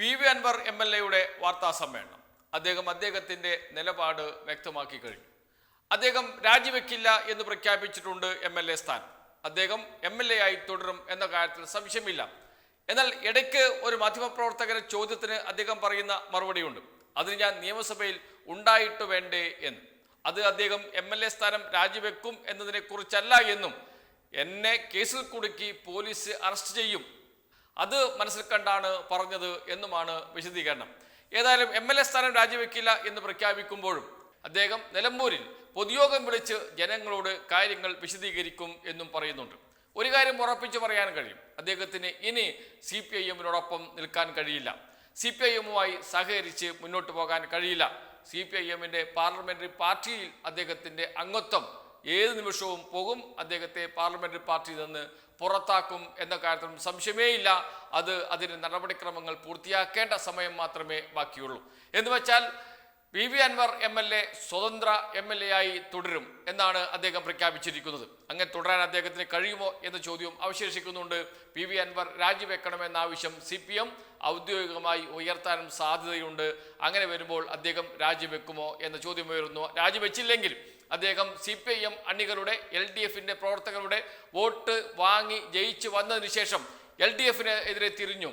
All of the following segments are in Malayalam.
P V Anwar M L എയുടെ വാർത്താ സമ്മേളനം. അദ്ദേഹം അദ്ദേഹത്തിന്റെ നിലപാട് വ്യക്തമാക്കി കഴിഞ്ഞു. അദ്ദേഹം രാജിവെക്കില്ല എന്ന് പ്രഖ്യാപിച്ചിട്ടുണ്ട് എം എൽ എ സ്ഥാനം. അദ്ദേഹം എം എൽ എ ആയി തുടരും എന്ന കാര്യത്തിൽ സംശയമില്ല. എന്നാൽ ഇടയ്ക്ക് ഒരു മാധ്യമപ്രവർത്തകരുടെ ചോദ്യത്തിന് അദ്ദേഹം പറയുന്ന മറുപടിയുണ്ട്. അതിന് ഞാൻ നിയമസഭയിൽ ഉണ്ടായിട്ട് വേണ്ടേ എന്ന്. അത് അദ്ദേഹം എം എൽ എ സ്ഥാനം രാജിവെക്കും എന്നതിനെ കുറിച്ചല്ല എന്നും എന്നെ കേസിൽ കുടുക്കി പോലീസ് അറസ്റ്റ് ചെയ്യും അത് മനസ്സിൽ കണ്ടാണ് പറഞ്ഞത് എന്നുമാണ് വിശദീകരണം. ഏതായാലും എം എൽ എ സ്ഥാനം രാജിവെക്കില്ല എന്ന് പ്രഖ്യാപിക്കുമ്പോഴും അദ്ദേഹം നിലമ്പൂരിൽ പൊതുയോഗം വിളിച്ച് ജനങ്ങളോട് കാര്യങ്ങൾ വിശദീകരിക്കും എന്നും പറയുന്നുണ്ട്. ഒരു കാര്യം ഉറപ്പിച്ചു പറയാൻ കഴിയും. അദ്ദേഹത്തിന് ഇനി സി പി ഐ എമ്മിനോടൊപ്പം നിൽക്കാൻ കഴിയില്ല. സി പി ഐ എമ്മുമായി സഹകരിച്ച് മുന്നോട്ട് പോകാൻ കഴിയില്ല. സി പി ഐ എമ്മിന്റെ പാർലമെന്ററി പാർട്ടിയിൽ അദ്ദേഹത്തിന്റെ അംഗത്വം ഏത് നിമിഷവും പോകും. അദ്ദേഹത്തെ പാർലമെന്ററി പാർട്ടിയിൽ നിന്ന് പുറത്താക്കും എന്ന കാര്യത്തിലും സംശയമേയില്ല. അത് അതിന് നടപടിക്രമങ്ങൾ പൂർത്തിയാക്കേണ്ട സമയം മാത്രമേ ബാക്കിയുള്ളൂ. എന്ന് വെച്ചാൽ P V Anwar M L A സ്വതന്ത്ര എം എൽ എ ആയി തുടരും എന്നാണ് അദ്ദേഹം പ്രഖ്യാപിച്ചിരിക്കുന്നത്. അങ്ങനെ തുടരാൻ അദ്ദേഹത്തിന് കഴിയുമോ എന്ന ചോദ്യവും അവശേഷിക്കുന്നുണ്ട്. പി വി അൻവർ രാജിവെക്കണമെന്ന ആവശ്യം സി പി എം ഔദ്യോഗികമായി ഉയർത്താനും സാധ്യതയുണ്ട്. അങ്ങനെ വരുമ്പോൾ അദ്ദേഹം രാജിവെക്കുമോ എന്ന ചോദ്യം ഉയരുന്നു. രാജിവെച്ചില്ലെങ്കിൽ അദ്ദേഹം സി പി ഐ എം അണികളുടെ എൽ ഡി എഫിന്റെ പ്രവർത്തകരുടെ വോട്ട് വാങ്ങി ജയിച്ചു വന്നതിന് ശേഷം എൽ ഡി എഫിന് എതിരെ തിരിഞ്ഞു.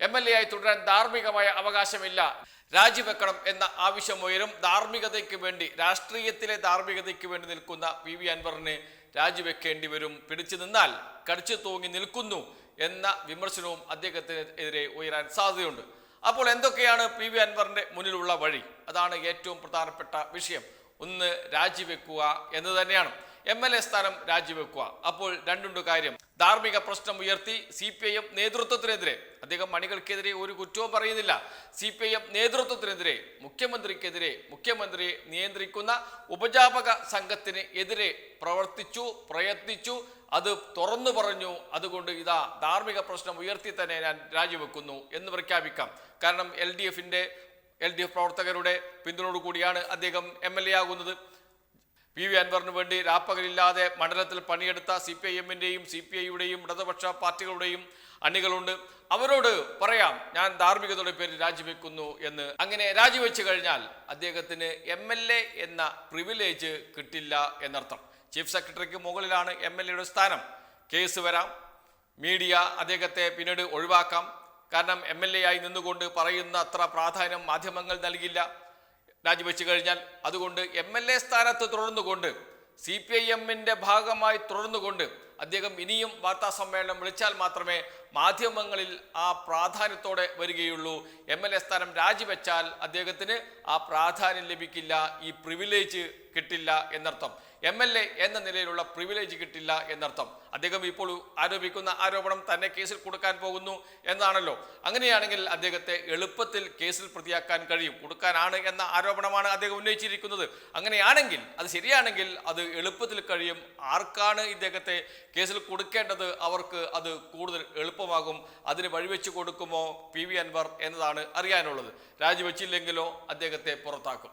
എം എൽ എ ആയി തുടരാൻ ധാർമ്മികമായ അവകാശമില്ല. രാജിവെക്കണം എന്ന ആവശ്യം ഉയരും. ധാർമ്മികതയ്ക്ക് വേണ്ടി രാഷ്ട്രീയത്തിലെ ധാർമ്മികതയ്ക്ക് വേണ്ടി നിൽക്കുന്ന പി വി അൻവറിന് രാജിവെക്കേണ്ടി വരും. പിടിച്ചു നിന്നാൽ കടിച്ചു തൂങ്ങി നിൽക്കുന്നു എന്ന വിമർശനവും അദ്ദേഹത്തിന് എതിരെ ഉയരാൻ സാധ്യതയുണ്ട്. അപ്പോൾ എന്തൊക്കെയാണ് പി വി അൻവറിന്റെ മുന്നിലുള്ള വഴി? അതാണ് ഏറ്റവും പ്രധാനപ്പെട്ട വിഷയം. ഒന്ന് രാജിവെക്കുക എന്ന് തന്നെയാണ്. എം എൽ എ സ്ഥാനം രാജിവെക്കുക. അപ്പോൾ രണ്ടുണ്ട് കാര്യം. ധാർമ്മിക പ്രശ്നം ഉയർത്തി സി പി ഐ എം നേതൃത്വത്തിനെതിരെ അദ്ദേഹം മണികൾക്കെതിരെ ഒരു കുറ്റവും പറയുന്നില്ല. സി പി ഐ എം നേതൃത്വത്തിനെതിരെ മുഖ്യമന്ത്രിക്കെതിരെ മുഖ്യമന്ത്രിയെ നിയന്ത്രിക്കുന്ന ഉപജാപക സംഘത്തിന് എതിരെ പ്രവർത്തിച്ചു പ്രയത്നിച്ചു അത് തുറന്നു പറഞ്ഞു. അതുകൊണ്ട് ഇതാ ധാർമ്മിക പ്രശ്നം ഉയർത്തി തന്നെ ഞാൻ രാജിവെക്കുന്നു എന്ന് പ്രഖ്യാപിക്കാം. കാരണം എൽ ഡി എഫിന്റെ എൽ ഡി എഫ് പ്രവർത്തകരുടെ പിന്തുണയോടുകൂടിയാണ് അദ്ദേഹം എം എൽ എ ആകുന്നത്. പി വി അൻവറിന് വേണ്ടി രാപ്പകലില്ലാതെ മണ്ഡലത്തിൽ പണിയെടുത്ത സി പി ഐ എമ്മിന്റെയും സി പി ഐയുടെയും ഇടതുപക്ഷ പാർട്ടികളുടെയും അണികളുണ്ട്. അവരോട് പറയാം ഞാൻ ധാർമ്മികതയുടെ പേരിൽ രാജിവെക്കുന്നു എന്ന്. അങ്ങനെ രാജിവെച്ചു കഴിഞ്ഞാൽ അദ്ദേഹത്തിന് എം എൽ എ എന്ന പ്രിവിലേജ് കിട്ടില്ല എന്നർത്ഥം. ചീഫ് സെക്രട്ടറിക്ക് മുകളിലാണ് എം എൽ എയുടെ സ്ഥാനം. കേസ് വരാം. മീഡിയ അദ്ദേഹത്തെ പിന്നീട് ഒഴിവാക്കാം. കാരണം എം എൽ എ ആയി നിന്നുകൊണ്ട് പറയുന്ന അത്ര പ്രാധാന്യം മാധ്യമങ്ങൾ നൽകില്ല രാജിവെച്ചു കഴിഞ്ഞാൽ അതുകൊണ്ട് എം എൽ എ സ്ഥാനത്ത് തുടർന്നുകൊണ്ട് സി പി ഐ എമ്മിന്റെ ഭാഗമായി തുടർന്നുകൊണ്ട് അദ്ദേഹം ഇനിയും വാർത്താ സമ്മേളനം വിളിച്ചാൽ മാത്രമേ മാധ്യമങ്ങളിൽ ആ പ്രാധാന്യത്തോടെ വരികയുള്ളൂ. എം എൽ എ സ്ഥാനം രാജിവെച്ചാൽ അദ്ദേഹത്തിന് ആ പ്രാധാന്യം ലഭിക്കില്ല ഈ പ്രിവിലേജ് കിട്ടില്ല എന്നർത്ഥം. എം എൽ എ എന്ന നിലയിലുള്ള പ്രിവിലേജ് കിട്ടില്ല എന്നർത്ഥം. അദ്ദേഹം ഇപ്പോൾ ആരോപിക്കുന്ന ആരോപണം തന്നെ കേസിൽ കൊടുക്കാൻ പോകുന്നു എന്നാണല്ലോ. അങ്ങനെയാണെങ്കിൽ അദ്ദേഹത്തെ എളുപ്പത്തിൽ കേസിൽ പ്രതിയാക്കാൻ കഴിയും. കൊടുക്കാനാണ് എന്ന ആരോപണമാണ് അദ്ദേഹം ഉന്നയിച്ചിരിക്കുന്നത്. അങ്ങനെയാണെങ്കിൽ അത് ശരിയാണെങ്കിൽ അത് എളുപ്പത്തിൽ കഴിയും. ആർക്കാണ് ഇദ്ദേഹത്തെ കേസിൽ കൊടുക്കേണ്ടത് അവർക്ക് അത് കൂടുതൽ എളുപ്പമാകും അതിന് വഴിവെച്ച് കൊടുക്കുമോ പി വി അൻവർ എന്നതാണ് അറിയാനുള്ളത്. രാജിവെച്ചില്ലെങ്കിലോ അദ്ദേഹത്തെ പുറത്താക്കും.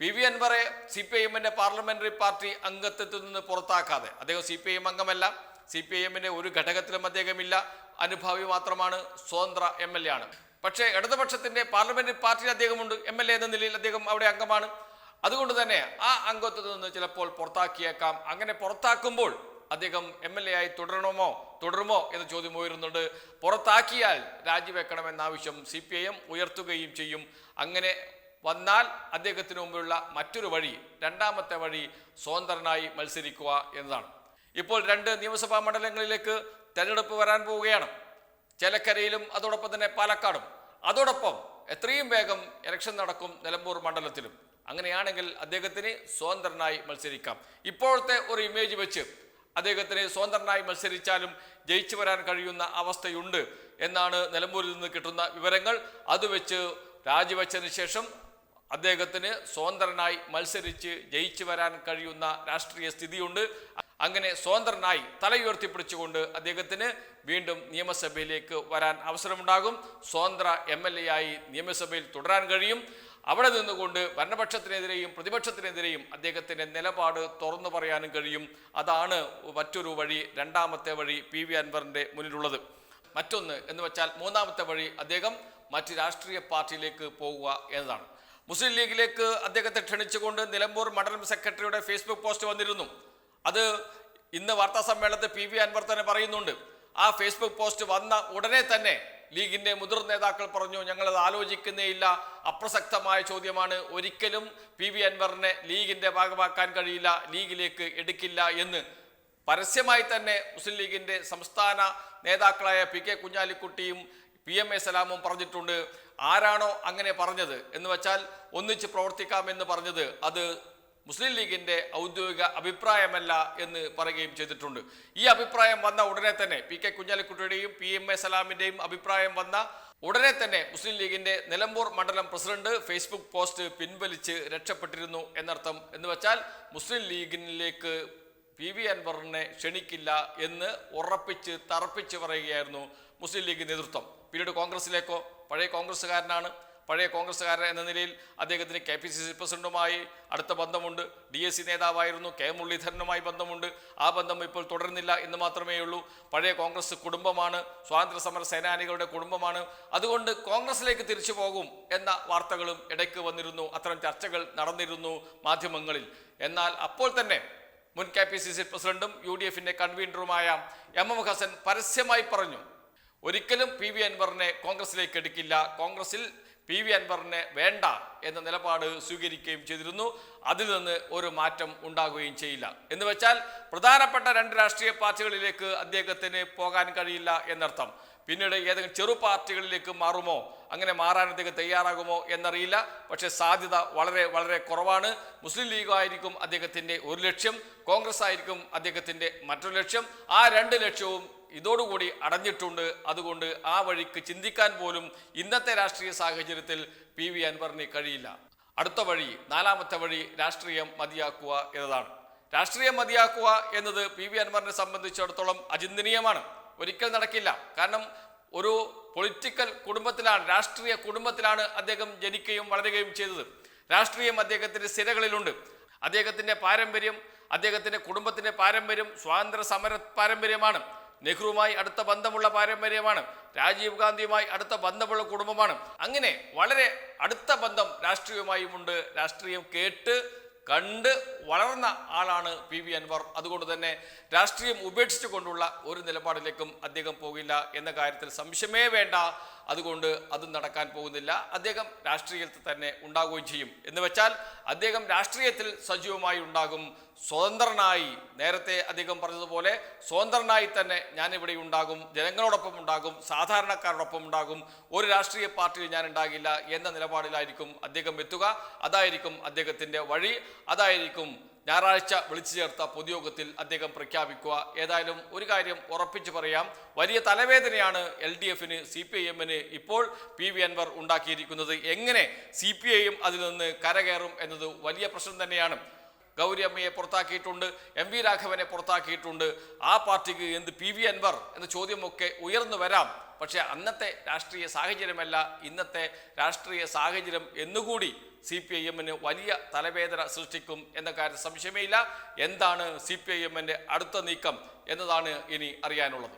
പി വി അൻവറെ സി പി ഐ എമ്മിന്റെ പാർലമെന്ററി പാർട്ടി അംഗത്വത്തിൽ നിന്ന് പുറത്താക്കാതെ അദ്ദേഹം സി പി ഐ എം അംഗമല്ല സി പി ഐ എമ്മിന്റെ ഒരു ഘടകത്തിലും അദ്ദേഹമില്ല അനുഭാവി മാത്രമാണ് സ്വതന്ത്ര എം എൽ എ ആണ്. പക്ഷേ ഇടതുപക്ഷത്തിന്റെ പാർലമെന്ററി പാർട്ടിയിൽ അദ്ദേഹമുണ്ട് എം എൽ എ എന്ന നിലയിൽ അദ്ദേഹം അവിടെ അംഗമാണ്. അതുകൊണ്ട് തന്നെ ആ അംഗത്വത്തിൽ നിന്ന് ചിലപ്പോൾ പുറത്താക്കിയേക്കാം. അങ്ങനെ പുറത്താക്കുമ്പോൾ അദ്ദേഹം എം എൽ എ ആയി തുടരണമോ? തുടരുമോ എന്ന ചോദ്യം ഉയരുന്നുണ്ട്. പുറത്താക്കിയാൽ രാജിവെക്കണമെന്ന ആവശ്യം സി പി ഐ എം ഉയർത്തുകയും ചെയ്യും. അങ്ങനെ വന്നാൽ അദ്ദേഹത്തിന് മുമ്പിലുള്ള മറ്റൊരു വഴി രണ്ടാമത്തെ വഴി സ്വതന്ത്രനായി മത്സരിക്കുക എന്നതാണ്. ഇപ്പോൾ രണ്ട് നിയമസഭാ മണ്ഡലങ്ങളിലേക്ക് തെരഞ്ഞെടുപ്പ് വരാൻ പോവുകയാണ്. ചേലക്കരയിലും അതോടൊപ്പം തന്നെ പാലക്കാടും. അതോടൊപ്പം എത്രയും വേഗം ഇലക്ഷൻ നടക്കും നിലമ്പൂർ മണ്ഡലത്തിലും. അങ്ങനെയാണെങ്കിൽ അദ്ദേഹത്തിന് സ്വതന്ത്രനായി മത്സരിക്കാം. ഇപ്പോഴത്തെ ഒരു ഇമേജ് വെച്ച് അദ്ദേഹത്തിന് സ്വതന്ത്രനായി മത്സരിച്ചാലും ജയിച്ചു വരാൻ കഴിയുന്ന അവസ്ഥയുണ്ട് എന്നാണ് നിലമ്പൂരിൽ നിന്ന് കിട്ടുന്ന വിവരങ്ങൾ. അത് വെച്ച് രാജിവെച്ചതിന് ശേഷം അദ്ദേഹത്തിന് സ്വതന്ത്രനായി മത്സരിച്ച് ജയിച്ചു വരാൻ കഴിയുന്ന രാഷ്ട്രീയ സ്ഥിതിയുണ്ട്. അങ്ങനെ സ്വതന്ത്രനായി തലയുയർത്തിപ്പിടിച്ചുകൊണ്ട് അദ്ദേഹത്തിന് വീണ്ടും നിയമസഭയിലേക്ക് വരാൻ അവസരമുണ്ടാകും. സ്വതന്ത്ര എം എൽ എ ആയി നിയമസഭയിൽ തുടരാൻ കഴിയും. അവിടെ നിന്നുകൊണ്ട് ഭരണപക്ഷത്തിനെതിരെയും പ്രതിപക്ഷത്തിനെതിരെയും അദ്ദേഹത്തിന്റെ നിലപാട് തുറന്നു പറയാനും കഴിയും. അതാണ് മറ്റൊരു വഴി രണ്ടാമത്തെ വഴി പി വി അൻവറിന്റെ മുന്നിലുള്ളത്. മറ്റൊന്ന് എന്ന് വെച്ചാൽ മൂന്നാമത്തെ വഴി അദ്ദേഹം മറ്റ് രാഷ്ട്രീയ പാർട്ടിയിലേക്ക് പോവുക എന്നതാണ്. മുസ്ലിം ലീഗിലേക്ക് അദ്ദേഹത്തെ ക്ഷണിച്ചുകൊണ്ട് നിലമ്പൂർ മണ്ഡലം സെക്രട്ടറിയുടെ ഫേസ്ബുക്ക് പോസ്റ്റ് വന്നിരുന്നു. അത് ഇന്ന് വാർത്താ സമ്മേളനത്തിൽ പി വി അൻവർ തന്നെ പറയുന്നുണ്ട്. ആ ഫേസ്ബുക്ക് പോസ്റ്റ് വന്ന ഉടനെ തന്നെ ലീഗിന്റെ മുതിർന്ന നേതാക്കൾ പറഞ്ഞു ഞങ്ങളത് ആലോചിക്കുന്നേയില്ല. അപ്രസക്തമായ ചോദ്യമാണ്. ഒരിക്കലും പി. വി. അൻവറിനെ ലീഗിന്റെ ഭാഗമാക്കാൻ കഴിയില്ല. ലീഗിലേക്ക് എടുക്കില്ല എന്ന്. പരസ്യമായി തന്നെ മുസ്ലിം ലീഗിന്റെ സംസ്ഥാന നേതാക്കളായ പി. കെ. കുഞ്ഞാലിക്കുട്ടിയും പി. എം. എ. സലാമും പറഞ്ഞിട്ടുണ്ട്. ആരാണോ അങ്ങനെ പറഞ്ഞത് എന്ന് വെച്ചാൽ ഒന്നിച്ച് പ്രവർത്തിക്കാമെന്ന് പറഞ്ഞത് അത് മുസ്ലിം ലീഗിന്റെ ഔദ്യോഗിക അഭിപ്രായമല്ല എന്ന് പറയുകയും ചെയ്തിട്ടുണ്ട്. ഈ അഭിപ്രായം വന്ന ഉടനെ തന്നെ പി കെ കുഞ്ഞാലിക്കുട്ടിയുടെയും പി എം എ സലാമിന്റെയും അഭിപ്രായം വന്ന ഉടനെ തന്നെ മുസ്ലിം ലീഗിന്റെ നിലമ്പൂർ മണ്ഡലം പ്രസിഡന്റ് ഫേസ്ബുക്ക് പോസ്റ്റ് പിൻവലിച്ച് രക്ഷപ്പെട്ടിരുന്നു എന്നർത്ഥം. എന്ന് വെച്ചാൽ മുസ്ലിം ലീഗിനിലേക്ക് പി വി അൻവറിനെ ക്ഷണിക്കില്ല എന്ന് ഉറപ്പിച്ച് തറപ്പിച്ച് പറയുകയായിരുന്നു മുസ്ലിം ലീഗ് നേതൃത്വം. പിന്നീട് കോൺഗ്രസിലേക്കോ പഴയ കോൺഗ്രസ്സുകാരനാണ് പഴയ കോൺഗ്രസ്സുകാരൻ എന്ന നിലയിൽ അദ്ദേഹത്തിന് കെ പി സി സി പ്രസിഡന്റുമായി അടുത്ത ബന്ധമുണ്ട്. ഡി എസ് സി നേതാവായിരുന്നു കെ മുരളീധരനുമായി ബന്ധമുണ്ട്. ആ ബന്ധം ഇപ്പോൾ തുടരുന്നില്ല എന്ന് മാത്രമേ ഉള്ളൂ. പഴയ കോൺഗ്രസ് കുടുംബമാണ്. സ്വാതന്ത്ര്യ സമര സേനാനികളുടെ കുടുംബമാണ്. അതുകൊണ്ട് കോൺഗ്രസിലേക്ക് തിരിച്ചു പോകും എന്ന വാർത്തകളും ഇടയ്ക്ക് വന്നിരുന്നു. അത്തരം ചർച്ചകൾ നടന്നിരുന്നു മാധ്യമങ്ങളിൽ. എന്നാൽ അപ്പോൾ തന്നെ മുൻ കെ പി സി സി പ്രസിഡന്റും യു ഡി എഫിന്റെ കൺവീനറുമായ എം എം ഹസൻ പരസ്യമായി പറഞ്ഞു ഒരിക്കലും പി വി അൻവറിനെ കോൺഗ്രസിലേക്ക് എടുക്കില്ല. കോൺഗ്രസിൽ പി വി അൻവറിനെ വേണ്ട എന്ന നിലപാട് സ്വീകരിക്കുകയും ചെയ്തിരുന്നു. അതിൽ നിന്ന് ഒരു മാറ്റം ഉണ്ടാകുകയും ചെയ്യില്ല. എന്ന് വെച്ചാൽ പ്രധാനപ്പെട്ട രണ്ട് രാഷ്ട്രീയ പാർട്ടികളിലേക്ക് അദ്ദേഹത്തിന് പോകാൻ കഴിയില്ല എന്നർത്ഥം. പിന്നീട് ഏതെങ്കിലും ചെറു പാർട്ടികളിലേക്ക് മാറുമോ? അങ്ങനെ മാറാൻ അദ്ദേഹം തയ്യാറാകുമോ എന്നറിയില്ല. പക്ഷേ സാധ്യത വളരെ വളരെ കുറവാണ്. മുസ്ലിം ലീഗ് ആയിരിക്കും അദ്ദേഹത്തിന്റെ ഒരു ലക്ഷ്യം. കോൺഗ്രസ് ആയിരിക്കും അദ്ദേഹത്തിന്റെ മറ്റൊരു ലക്ഷ്യം. ആ രണ്ട് ലക്ഷ്യവും ഇതോടുകൂടി അടഞ്ഞിട്ടുണ്ട്. അതുകൊണ്ട് ആ വഴിക്ക് ചിന്തിക്കാൻ പോലും ഇന്നത്തെ രാഷ്ട്രീയ സാഹചര്യത്തിൽ പി വി അൻവറിന് കഴിയില്ല. അടുത്ത വഴി നാലാമത്തെ വഴി രാഷ്ട്രീയം മതിയാക്കുക എന്നതാണ്. രാഷ്ട്രീയം മതിയാക്കുക എന്നത് പി വി അൻവറിനെ സംബന്ധിച്ചിടത്തോളം അചിന്തനീയമാണ്. ഒരിക്കൽ നടക്കില്ല. കാരണം ഒരു പൊളിറ്റിക്കൽ കുടുംബത്തിലാണ് രാഷ്ട്രീയ കുടുംബത്തിലാണ് അദ്ദേഹം ജനിക്കുകയും വളരുകയും ചെയ്തത്. രാഷ്ട്രീയം അദ്ദേഹത്തിന്റെ സ്ഥിരകളിലുണ്ട് അദ്ദേഹത്തിന്റെ പാരമ്പര്യം അദ്ദേഹത്തിന്റെ കുടുംബത്തിന്റെ പാരമ്പര്യം സ്വാതന്ത്ര്യ സമര പാരമ്പര്യമാണ്. നെഹ്റുവുമായി അടുത്ത ബന്ധമുള്ള പാരമ്പര്യമാണ്. രാജീവ് ഗാന്ധിയുമായി അടുത്ത ബന്ധമുള്ള കുടുംബമാണ്. അങ്ങനെ വളരെ അടുത്ത ബന്ധം രാഷ്ട്രീയവുമായുമുണ്ട്. രാഷ്ട്രീയം കേട്ട് കണ്ട് വളർന്ന ആളാണ് പി. വി. അൻവർ. അതുകൊണ്ട് തന്നെ രാഷ്ട്രീയം ഉപേക്ഷിച്ചു കൊണ്ടുള്ള ഒരു നിലപാടിലേക്കും അദ്ദേഹം പോകില്ല എന്ന കാര്യത്തിൽ സംശയമേ വേണ്ട. അതുകൊണ്ട് അത് നടക്കാൻ പോകുന്നില്ല. അദ്ദേഹം രാഷ്ട്രീയത്തിൽ തന്നെ ഉണ്ടാകുകയും ചെയ്യും. എന്ന് വെച്ചാൽ അദ്ദേഹം രാഷ്ട്രീയത്തിൽ സജീവമായി ഉണ്ടാകും. സ്വതന്ത്രനായി നേരത്തെ അദ്ദേഹം പറഞ്ഞതുപോലെ സ്വതന്ത്രനായി തന്നെ ഞാനിവിടെ ഉണ്ടാകും ജനങ്ങളോടൊപ്പം ഉണ്ടാകും സാധാരണക്കാരോടൊപ്പം ഉണ്ടാകും ഒരു രാഷ്ട്രീയ പാർട്ടിയിൽ ഞാൻ ഉണ്ടാകില്ല എന്ന നിലപാടിലായിരിക്കും അദ്ദേഹം എത്തുക. അതായിരിക്കും അദ്ദേഹത്തിന്റെ വഴി. അതായിരിക്കും ഞായറാഴ്ച വിളിച്ചു ചേർത്ത പൊതുയോഗത്തിൽ അദ്ദേഹം പ്രഖ്യാപിക്കുക. ഏതായാലും ഒരു കാര്യം ഉറപ്പിച്ചു പറയാം. വലിയ തലവേദനയാണ് എൽ ഡി എഫിന് സി പി ഐ എമ്മിന് ഇപ്പോൾ പി വി അൻവർ ഉണ്ടാക്കിയിരിക്കുന്നത്. എങ്ങനെ സി പി ഐ എം അതിൽ നിന്ന് കരകയറും എന്നത് വലിയ പ്രശ്നം തന്നെയാണ്. ഗൗരി അമ്മയെ പുറത്താക്കിയിട്ടുണ്ട് എം വി രാഘവനെ പുറത്താക്കിയിട്ടുണ്ട്. ആ പാർട്ടിക്ക് എന്ത് പി വി അൻവർ എന്ന ചോദ്യമൊക്കെ ഉയർന്നു വരാം. പക്ഷേ അന്നത്തെ രാഷ്ട്രീയ സാഹചര്യമല്ല ഇന്നത്തെ രാഷ്ട്രീയ സാഹചര്യം എന്നുകൂടി സി പി ഐ എമ്മിന് വലിയ തലവേദന സൃഷ്ടിക്കും എന്ന കാര്യം സംശയമേയില്ല എന്താണ് സി പി ഐ എമ്മിന്റെ അടുത്ത നീക്കം എന്നതാണ് ഇനി അറിയാനുള്ളത്.